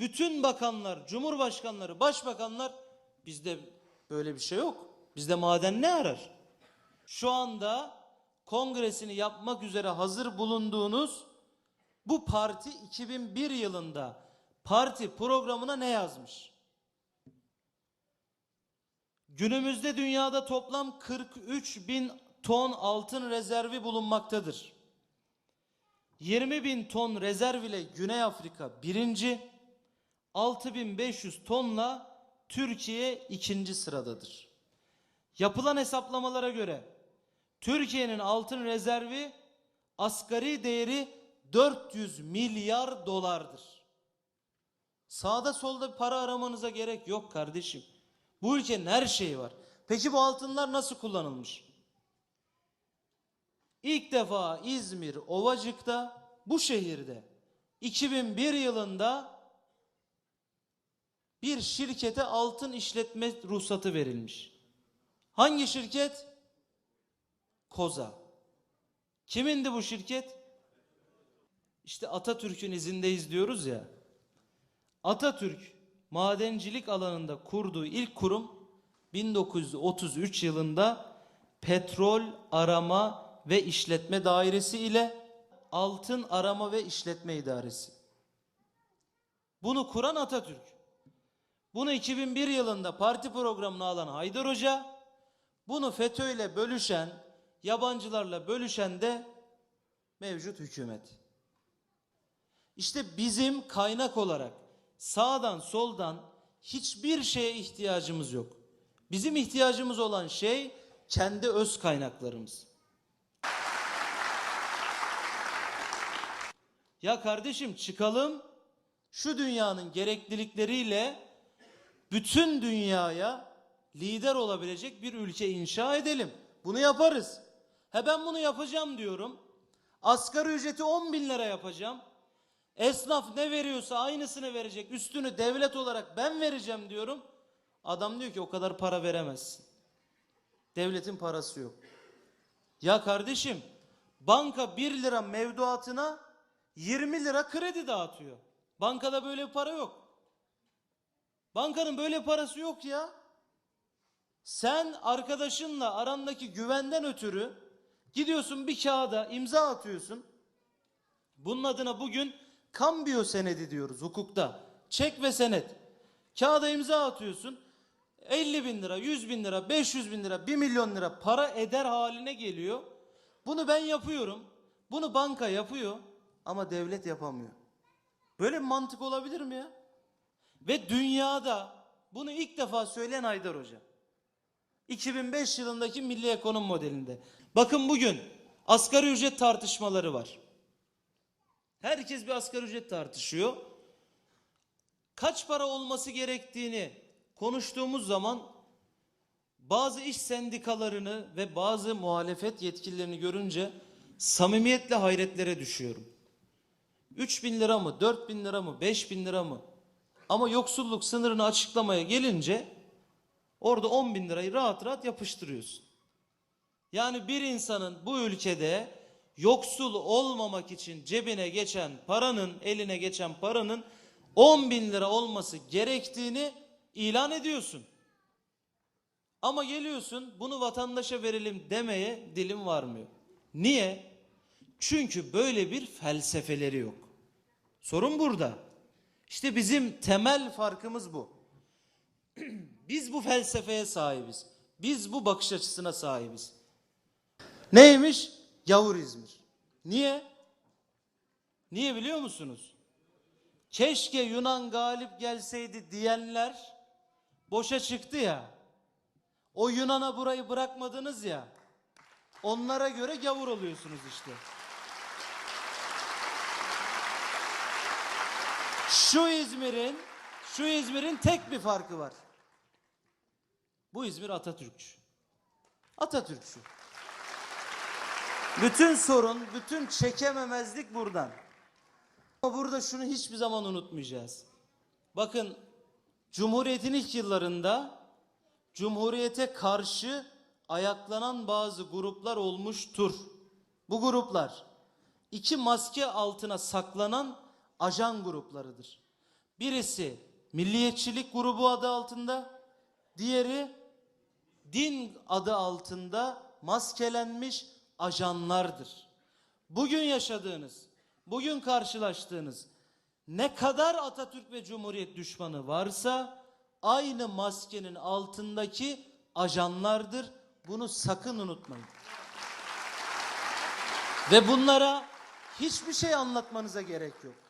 Bütün bakanlar, cumhurbaşkanları, başbakanlar bizde böyle bir şey yok. Bizde maden ne arar? Şu anda kongresini yapmak üzere hazır bulunduğunuz bu parti 2001 yılında parti programına ne yazmış? Günümüzde dünyada toplam 43 bin ton altın rezervi bulunmaktadır. 20 bin ton rezerv ile Güney Afrika birinci, 6500 tonla Türkiye ikinci sıradadır. Yapılan hesaplamalara göre Türkiye'nin altın rezervi asgari değeri 400 milyar dolardır. Sağda solda para aramanıza gerek yok kardeşim. Bu ülkenin her şeyi var. Peki bu altınlar nasıl kullanılmış? İlk defa İzmir Ovacık'ta bu şehirde 2001 yılında bir şirkete altın işletme ruhsatı verilmiş. Hangi şirket? Koza. Kimindi bu şirket? İşte Atatürk'ün izindeyiz diyoruz ya. Atatürk madencilik alanında kurduğu ilk kurum 1933 yılında Petrol Arama ve İşletme Dairesi ile Altın Arama ve İşletme İdaresi. Bunu kuran Atatürk. Bunu 2001 yılında parti programına alan Haydar Hoca, bunu FETÖ ile bölüşen, yabancılarla bölüşen de mevcut hükümet. İşte bizim kaynak olarak sağdan soldan hiçbir şeye ihtiyacımız yok. Bizim ihtiyacımız olan şey kendi öz kaynaklarımız. Ya kardeşim çıkalım şu dünyanın gereklilikleriyle bütün dünyaya lider olabilecek bir ülke inşa edelim. Bunu yaparız. He ben bunu yapacağım diyorum. Asgari ücreti 10 bin lira yapacağım. Esnaf ne veriyorsa aynısını verecek. Üstünü devlet olarak ben vereceğim diyorum. Adam diyor ki o kadar para veremezsin. Devletin parası yok. Ya kardeşim banka 1 lira mevduatına 20 lira kredi dağıtıyor. Bankada böyle bir para yok. Bankanın böyle parası yok ya. Sen arkadaşınla arandaki güvenden ötürü gidiyorsun bir kağıda imza atıyorsun. Bunun adına bugün kambiyo senedi diyoruz hukukta. Çek ve senet. Kağıda imza atıyorsun. 50 bin lira, 100 bin lira, 500 bin lira, 1 milyon lira para eder haline geliyor. Bunu ben yapıyorum. Bunu banka yapıyor ama devlet yapamıyor. Böyle bir mantık olabilir mi ya? Ve dünyada bunu ilk defa söyleyen Haydar Hoca. 2005 yılındaki milli ekonomi modelinde. Bakın bugün asgari ücret tartışmaları var. Herkes bir asgari ücret tartışıyor. Kaç para olması gerektiğini konuştuğumuz zaman bazı iş sendikalarını ve bazı muhalefet yetkililerini görünce samimiyetle hayretlere düşüyorum. 3 bin lira mı, 4 bin lira mı, 5 bin lira mı? Ama yoksulluk sınırını açıklamaya gelince orada 10 bin lirayı rahat rahat yapıştırıyorsun. Yani bir insanın bu ülkede yoksul olmamak için cebine geçen paranın, eline geçen paranın 10 bin lira olması gerektiğini ilan ediyorsun. Ama geliyorsun bunu vatandaşa verelim demeye dilim varmıyor. Niye? Çünkü böyle bir felsefeleri yok. Sorun burada. İşte bizim temel farkımız bu. Biz bu felsefeye sahibiz. Biz bu bakış açısına sahibiz. Neymiş? Yavur İzmir. Niye? Niye biliyor musunuz? Keşke Yunan galip gelseydi diyenler boşa çıktı ya. O Yunan'a burayı bırakmadınız ya. Onlara göre gavur oluyorsunuz işte. Şu İzmir'in şu İzmir'in tek bir farkı var. Bu İzmir Atatürkçü. Atatürkçü. Bütün sorun, bütün çekememezlik buradan. Ama burada şunu hiçbir zaman unutmayacağız. Bakın Cumhuriyet'in ilk yıllarında Cumhuriyete karşı ayaklanan bazı gruplar olmuştur. Bu gruplar iki maske altına saklanan ajan gruplarıdır. Birisi milliyetçilik grubu adı altında, diğeri din adı altında maskelenmiş ajanlardır. Bugün yaşadığınız, bugün karşılaştığınız ne kadar Atatürk ve Cumhuriyet düşmanı varsa aynı maskenin altındaki ajanlardır. Bunu sakın unutmayın. Ve bunlara hiçbir şey anlatmanıza gerek yok.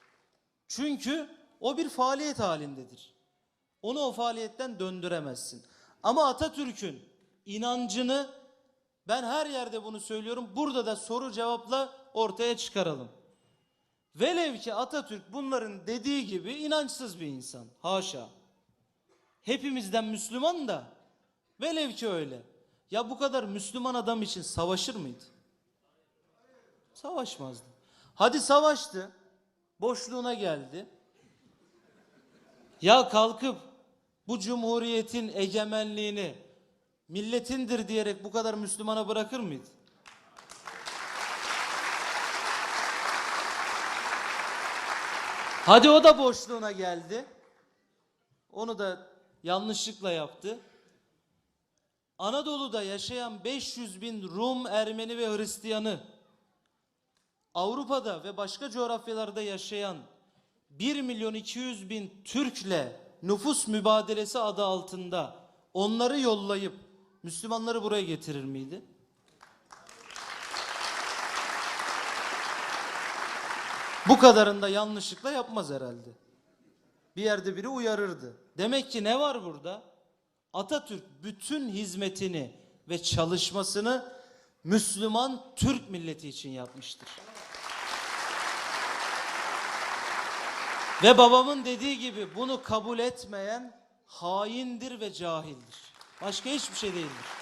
Çünkü o bir faaliyet halindedir. Onu o faaliyetten döndüremezsin. Ama Atatürk'ün inancını ben her yerde bunu söylüyorum. Burada da soru cevapla ortaya çıkaralım. Velev ki Atatürk bunların dediği gibi inançsız bir insan. Haşa. Hepimizden Müslüman da velev ki öyle. Ya bu kadar Müslüman adam için savaşır mıydı? Savaşmazdı. Hadi savaştı. Boşluğuna geldi. Ya kalkıp bu cumhuriyetin egemenliğini milletindir diyerek bu kadar Müslümana bırakır mıydı? Hadi o da boşluğuna geldi. Onu da yanlışlıkla yaptı. Anadolu'da yaşayan 500 bin Rum, Ermeni ve Hristiyanı Avrupa'da ve başka coğrafyalarda yaşayan 1 milyon 200 bin Türk'le nüfus mübadelesi adı altında onları yollayıp Müslümanları buraya getirir miydi? Bu kadarını da yanlışlıkla yapmaz herhalde. Bir yerde biri uyarırdı. Demek ki ne var burada? Atatürk bütün hizmetini ve çalışmasını Müslüman Türk milleti için yapmıştır. Ve babamın dediği gibi bunu kabul etmeyen haindir ve cahildir. Başka hiçbir şey değildir.